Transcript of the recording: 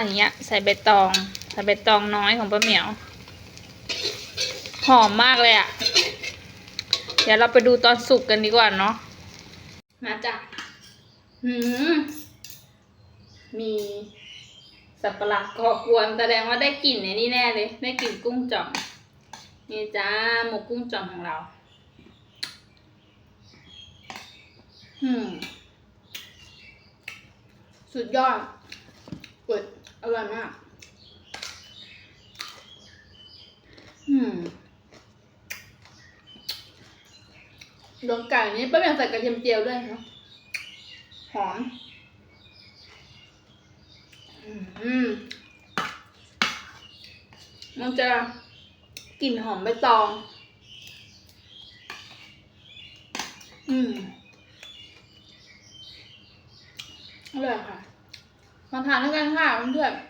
อย่างเงี้ยใส่ใบตองใส่ใบตองน้อยของป้าเหมียว หอมมากเลยอะ่ะ เดี๋ยวเราไปดูตอนสุกกันดีกว่าเนาะมาจ้ะหืมมีสับปะรดก่อกวนแสดงว่าได้กลิ่นในนี่แน่เลย ได้กลิ่นกุ้งจ่อมนี่จ้าหมกกุ้งจ่อมของเราหืมสุดยอดเปิด อร่อยมาก อืมดวงไก่นี้ป้าแมวใส่กระเทียมเจียวด้วยเนาะหอม อืม มันจะกลิ่นหอมใบตอง อืม อร่อยค่ะ มาทานด้วยกันค่ะเพื่อนๆ